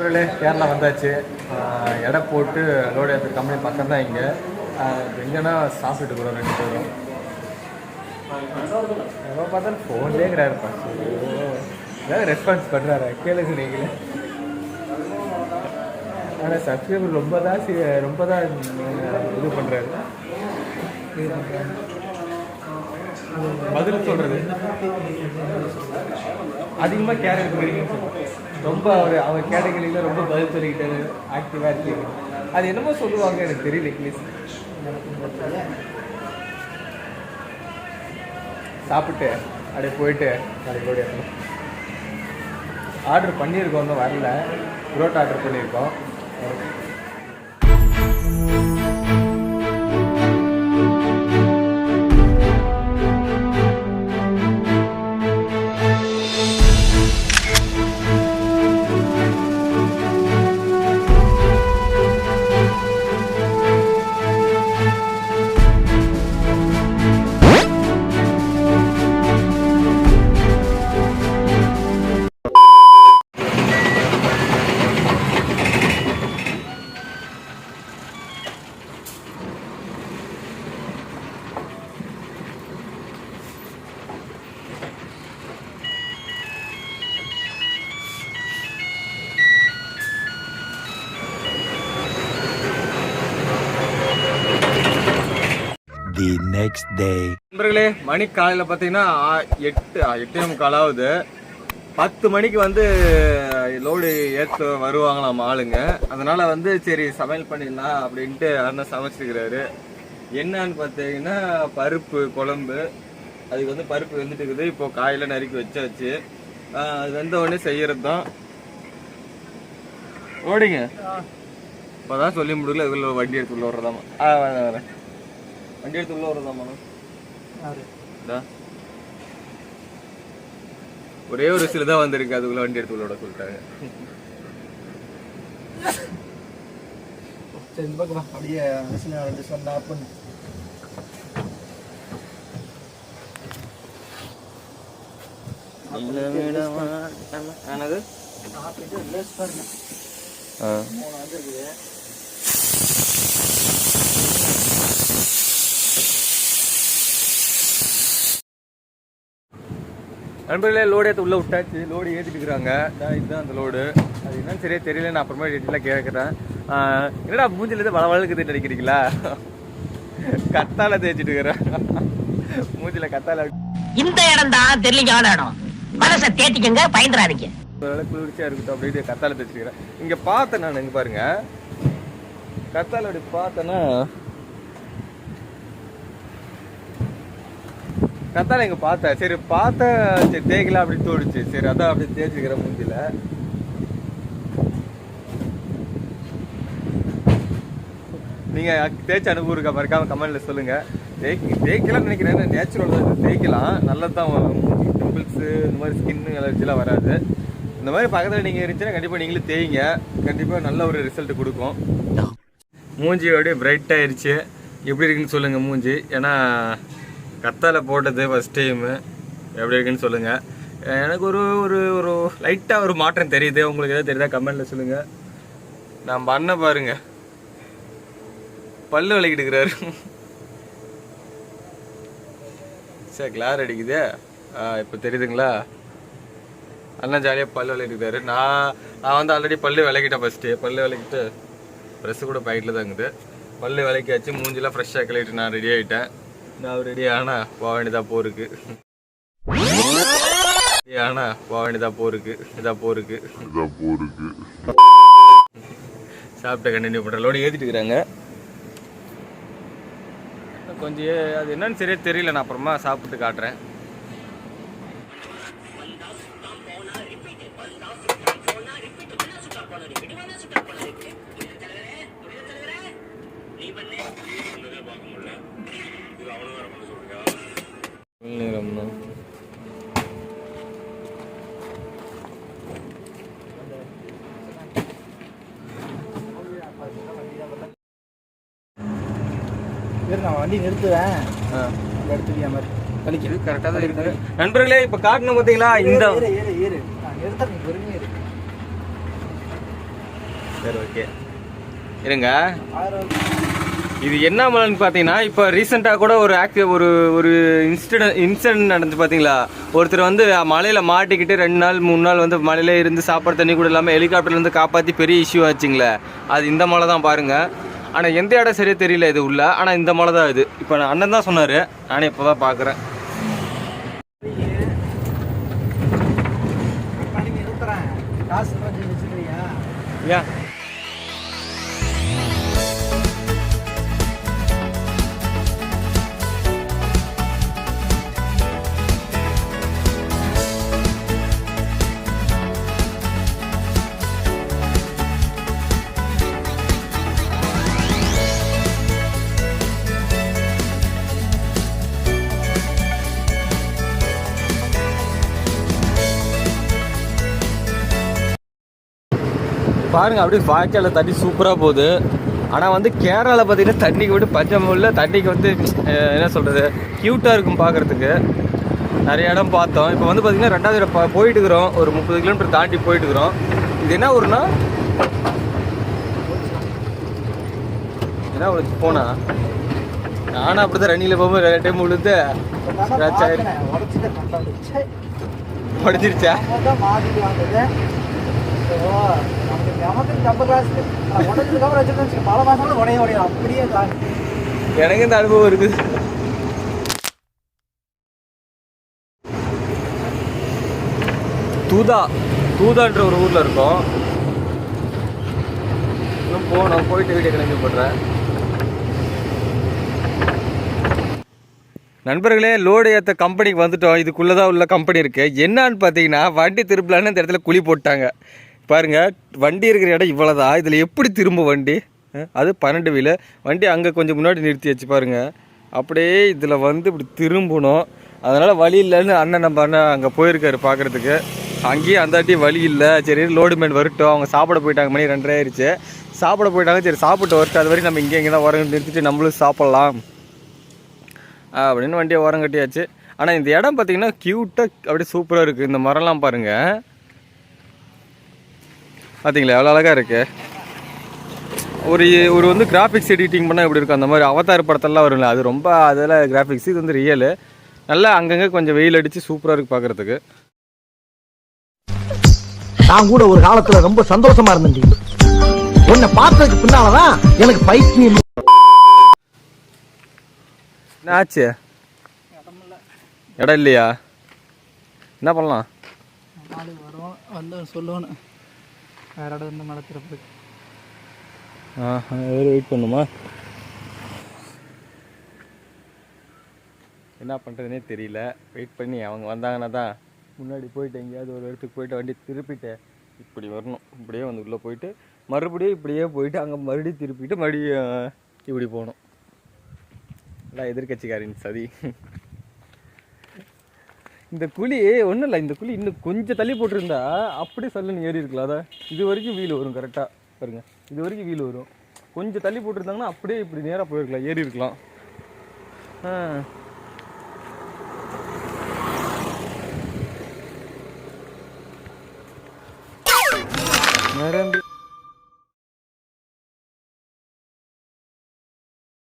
நண்பர்களே கேரளா வந்தாச்சு. எடை போட்டு லோடு ஏற்ற கம்பெனி பக்கம் தான் இங்கே எங்கன்னா சாப்பிட்டுட்டு போகிறோம் ரெண்டு பேரும். எவ்வளோ பார்த்தாலும் ஃபோன்லேயே கிடையாது ஏதாவது ரெஸ்பான்ஸ் பண்ணுறாரு கேளுங்க நீங்களே. ஆனால் சப்ஸ்கிரைபர் ரொம்ப தான் ரொம்ப தான் இது பண்ணுறாரு பதில் சொல்கிறது அதிகமாக கேரட் பிடிக்கும் ரொம்ப அவர் அவர் கேட்டகரியில் ரொம்ப பதில் சொல்லிக்கிட்டாரு ஆக்டிவாக இருக்கு அது என்னமோ சொல்லுவாங்க எனக்கு தெரியல இங்கிலீஷ் சாப்பிட்டு அப்படியே போயிட்டு நாளைக்கு ஆர்டர் பண்ணியிருக்கோம் இன்னும் வரல. புரோட்டா ஆர்டர் பண்ணியிருக்கோம். Next day. நண்பர்களே மணி காலையில் பார்த்தீங்கன்னா எட்டு எட்டே முக்கால் ஆகுது. பத்து மணிக்கு வந்து லோடு ஏற்ற வருவாங்களாம் ஆளுங்க. அதனால வந்து சரி சமையல் பண்ணிடலாம் அப்படின்ட்டு அண்ணன் சமைச்சிருக்கிறாரு. என்னன்னு பார்த்தீங்கன்னா பருப்பு குழம்பு. அதுக்கு வந்து பருப்பு வெந்துட்டு இருக்குது இப்போ காயில நறுக்கி வச்சாச்சு. அது வெந்த உடனே செய்யறது தான் ஓடிங்க இப்போதான் சொல்லி முடியல இதுக்குள்ள வண்டி எடுத்து உள்ள வர்றதாமா ஆ வரேன் வரேன். வண்டி எடுத்து உள்ள வர்றதாமா இதா. ஒரே ஒரு சில தான் வந்திருக்கு அதுக்குள்ள வண்டி எடுத்து உள்ளோட சொல்லிட்டாங்க. சரி இந்த பக்கம். அப்படியே ரெண்டு சொன்ன பண்ணு ஆனது ஆஃப் பண்ணிட்டு லேஸ் பாருங்க மூணு வந்துருக்குது நண்பர்களே லோடு ஏற்ற உள்ள விட்டாச்சு. லோடு ஏற்றிட்டு இதான் இதுதான் அந்த லோடு அது என்னன்னு சரியா தெரியல. நான் அப்புறமா டீட்டெயிலாக கேட்குறேன் என்னடா மூஞ்சில இருந்து வள வளவுக்கு தேய்ச்சி அடிக்கிறீங்களா? கத்தால தேய்ச்சிட்டு இருக்கிறேன். மூஞ்சில கத்தால இந்த இடம் தான் தெரியலிங்கான இடம். மனசை தேத்திக்கங்க பயந்துறாதீங்க. ஒரு குளிர்ச்சியா இருக்கட்டும் அப்படியே கத்தால தேய்ச்சிருக்கிறேன் இங்க பார்த்தேன் நான் இங்க பாருங்க. கத்தால அப்படி பார்த்தேன்னா கத்தால இங்க பார்த்தேன். சரி பார்த்தேன் சரி தேய்க்கலாம் அப்படி தோணுச்சு சரி அதான் அப்படி தேய்ச்சிக்கிற மூஞ்சில. நீங்க தேய்ச்ச அனுபவம் இருக்கா? மறக்காம கமெண்ட்ல சொல்லுங்க. தேய்க்கு தேய்க்கலாம் நினைக்கிறேன். நேச்சுரல் தான் தேய்க்கலாம். நல்லா தான் பிம்பிள்ஸ் இந்த மாதிரி ஸ்கின் அலர்ஜிலாம் வராது. இந்த மாதிரி பக்கத்தில் நீங்கள் இருந்துச்சுன்னா கண்டிப்பாக நீங்களும் தேய்ங்க. கண்டிப்பாக நல்ல ஒரு ரிசல்ட் கொடுக்கும். மூஞ்சி அப்படியே பிரைட் எப்படி இருக்குன்னு சொல்லுங்கள் மூஞ்சி. ஏன்னா கத்தால போட்டது ஃபஸ்ட் டைமு எப்படி இருக்குன்னு சொல்லுங்கள் எனக்கு ஒரு ஒரு ஒரு லைட்டாக ஒரு மாற்றம் தெரியுது. உங்களுக்கு எதாவது தெரியுதா? கமெண்டில் சொல்லுங்கள் நான் பண்ண பாருங்க. பல்லு விளக்கிட்டு இருக்கிறாரு. சார் கிளார் அடிக்குதே. இப்போ தெரியுதுங்களா? அண்ணன் ஜாலியாக பல்லு விளக்கிட்டாரு நான் நான் வந்து ஆல்ரெடி பல்லு விளக்கிட்டேன் ஃபஸ்ட்டு பல்லு விளக்கிட்டு ப்ரெஸ்ஸு கூட பாக்கெட்டில் தான் இருக்குது. பல்லு விளக்கியாச்சு. மூஞ்சிலாம் ஃப்ரெஷ்ஷாக கிளறிட்டு நான் ரெடி ஆகிட்டேன் நான் ரெடி ஆனா போக வேண்டியதா போருக்கு. ரெடி ஆனா போக வேண்டியதா போருக்கு. இதா போருக்கு. சாப்பிட்ட கண்டினியூ பண்ணுறேன் லோடு ஏற்றிட்டு இருக்கிறாங்க. கொஞ்சம் அது என்னன்னு சரியா தெரியல. நான் அப்புறமா சாப்பிட்டு காட்டுறேன். நான் வண்டி நிறுத்துவேன். இடத்துக்கு என் மாதிரி. கரெக்டாக தான் இருக்குது நண்பர்களே இப்போ காட்டணும் பார்த்தீங்களா இந்த ஏறு ஏறு ஏறு. நான் நிறுத்த நீ பொறுமையா இரு. சரி ஓகே இருங்க. இது என்ன மலைன்னு பார்த்தீங்கன்னா இப்போ ரீசெண்டாக கூட ஒரு ஆக்டிவ் ஒரு ஒரு இன்சிடென்ட் இன்சிடென்ட் நடந்துச்சு பார்த்தீங்களா ஒருத்தர் வந்து மலையில் மாட்டிக்கிட்டு ரெண்டு நாள் மூணு நாள் வந்து மலையில இருந்து சாப்பாடு தண்ணி கூட இல்லாமல் ஹெலிகாப்டர்லேருந்து காப்பாற்றி பெரிய இஷ்யூ ஆச்சுங்களே. அது இந்த மலை தான் பாருங்கள் ஆனால் எந்த இடம் சரியா தெரியல இது உள்ள. ஆனால் இந்த மலை தான் இது. இப்போ நான் அண்ணன் தான் சொன்னார். நானே இப்போ தான் பார்க்குறேன் ஏன் பாருங்க அப்படியே வாய்க்கால தண்ணி சூப்பராக போகுது. ஆனால் வந்து கேரளாவில் பார்த்தீங்கன்னா தண்ணிக்கு விட்டு பஞ்சம் இல்லை. தண்ணிக்கு வந்து என்ன சொல்கிறது க்யூட்டாக இருக்கும் பார்க்குறதுக்கு நிறைய இடம் பார்த்தோம். இப்போ வந்து பார்த்தீங்கன்னா ரெண்டாவது இடம் போயிட்டு இருக்கிறோம் ஒரு முப்பது கிலோமீட்டர் தாண்டி போயிட்டு இருக்கிறோம் இது என்ன ஊருனா என்ன உனக்கு போனா? நானும் அப்படி தான் ரன்னிங்கில் போகும்போது ரெண்டு டைம் விழுந்து ஸ்க்ராட்ச் எனக்கு இந்த அனுபவம் இருக்குது தூதா தூதான்ற ஒரு ஊரில் இருக்கோம். இன்னும் போனோம் போயிட்டு வீடியோ கிளம்பி போடுறேன் நண்பர்களே லோடு ஏற்ற கம்பெனிக்கு வந்துட்டோம். இதுக்குள்ளே தான் உள்ள கம்பெனி இருக்குது என்னான்னு பார்த்தீங்கன்னா வண்டி திருப்பலான்னு இந்த இடத்துல குழி போட்டாங்க பாருங்கள் வண்டி இருக்கிற இடம் இவ்வளோதான் இதில் எப்படி திரும்ப வண்டி? அது பன்னெண்டு வீலு. வண்டி அங்கே கொஞ்சம் முன்னாடி நிறுத்தி வச்சு பாருங்கள் அப்படியே இதில் வந்து இப்படி திரும்பணும். அதனால் வழி இல்லைன்னு அண்ணன் நம்ம அண்ணன் அங்கே போயிருக்காரு பார்க்குறதுக்கு அங்கேயும் அந்தாட்டி வழி இல்லை. சரி லோடு மேன் வரட்டும். அவங்க சாப்பிட போயிட்டாங்க. மணி ரெண்டரை ஆயிடுச்சு சாப்பிட போயிட்டாங்க. சரி சாப்பிட்டு வரட்டும். அது வரைக்கும் நம்ம இங்கே இங்கே தான் உரம் நிறுத்திட்டு நம்மளும் சாப்பிட்லாம். அப்படின்னு வண்டியை உரம் கட்டியாச்சு. ஆனால் இந்த இடம் பார்த்தீங்கன்னா க்யூட்டாக அப்படியே சூப்பராக இருக்குது இந்த மரம்லாம் பாருங்கள் பார்த்தீங்களா எவ்வளோ அழகாக இருக்குது ஒரு ஒரு வந்து கிராஃபிக்ஸ் எடிட்டிங் பண்ணால் எப்படி இருக்கும்? அந்த மாதிரி அவதார் படத்தெல்லாம் வரும்ல அது ரொம்ப அதில் கிராஃபிக்ஸ் இது வந்து ரியலு நல்லா அங்கங்கே கொஞ்சம் வெயில் அடித்து சூப்பராக இருக்குது பார்க்குறதுக்கு நான் கூட ஒரு காலத்துல ரொம்ப சந்தோஷமா இருந்தேன் உன்னை பார்த்ததுக்கு பின்னாலதான் எனக்கு பைத்தியம் என்ன ஆச்சு? இடம் இல்லையா? என்ன பண்ணலாம்? நாளைக்கு வரும் வந்து இடம் மழை திறப்புக்கு வெயிட் பண்ணுமா? என்ன பண்ணுறதுனே தெரியல. வெயிட் பண்ணி அவங்க வந்தாங்கன்னா தான் முன்னாடி போயிட்டு எங்கேயாவது ஒரு இடத்துக்கு போயிட்டு வண்டி திருப்பிட்டு இப்படி வரணும். இப்படியே வந்து உள்ளே போயிட்டு மறுபடியும் இப்படியே போயிட்டு அங்கே மறுபடியும் திருப்பிட்டு மறுபடியும் இப்படி போகணும். எல்லாம் எதிர்கட்சிக்காரின் சதி. இந்த குழி ஒன்றும் இல்லை இந்த குழி இன்னும் கொஞ்சம் தள்ளி போட்டிருந்தா அப்படியே சல்லுன்னு ஏறி இருக்கலாம். அதான் இது வரைக்கும் வீல் வரும் கரெக்டாக பாருங்க இது வரைக்கும் வீல் வரும். கொஞ்சம் தள்ளி போட்டிருந்தாங்கன்னா அப்படியே இப்படி நேராக போயிருக்கலாம் ஏறி இருக்கலாம். நிரம்பி